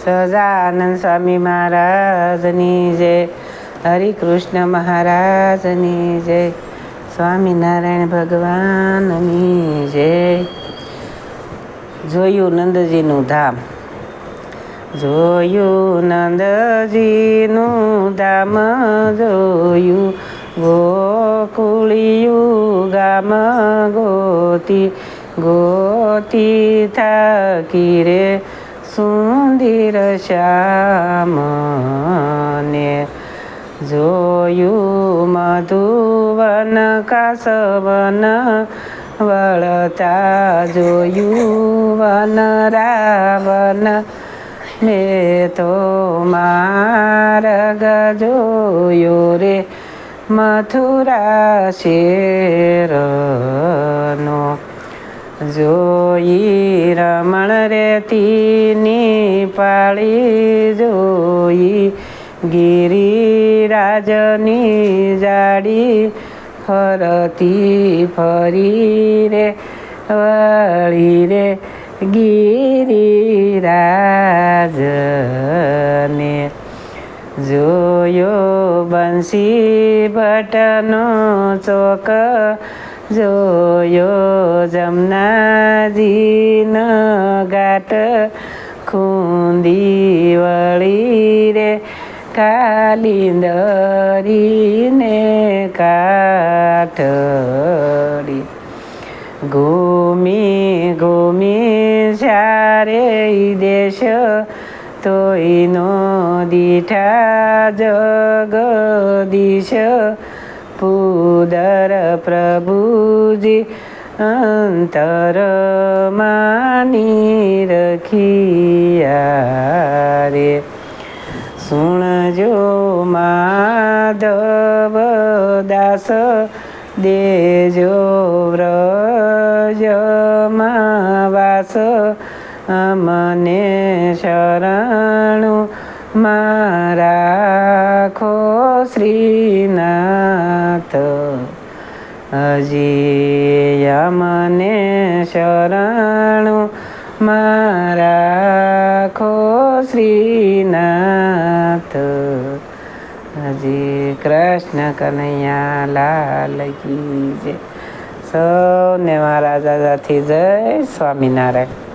સહજાનંદ સ્વામી મહારાજની જય હરિકૃષ્ણ મહારાજની જય સ્વામિનારાયણ ભગવાનની જય જોયું નંદજીનું ધામ જોયું નંદજીનું ધામ જોયું ગોકુળિયું ગામ ગોતી ગોતી થાકી રે સુંદર શ્યામને જોયું મધુવન કાસવન વળતા જોયું વન રાવન મેં તો માર્ગ જોયો રે મથુરા શેરનો જોઈ રમણ રેતીની પાળી જોઈ ગિરિરાજની જાડી ફરતી ફરી રે વળી રે ગિરિરાજને જોયો બંસી ભટ્ટનો ચોક જોયો જમનાજીન ગાટ ખૂંદી વળી રે કાલિંદરીને કાઠડી. ઘૂમી ઘૂમી સારે દેશ તોયનો દીઠા જગદીશ પુદર પ્રભુજી અંતર માની રખિયા રે સુણજો માધવ દાસ દેજો વ્રજમાં વાસ અમને શરણું મારાખો શ્રીનાથ. હજી અમને શરણું મારાખો શ્રીનાથ. હજી કૃષ્ણ કનૈયા લાલ કી જય. સૌને મહારાજાથી જય સ્વામિનારાયણ.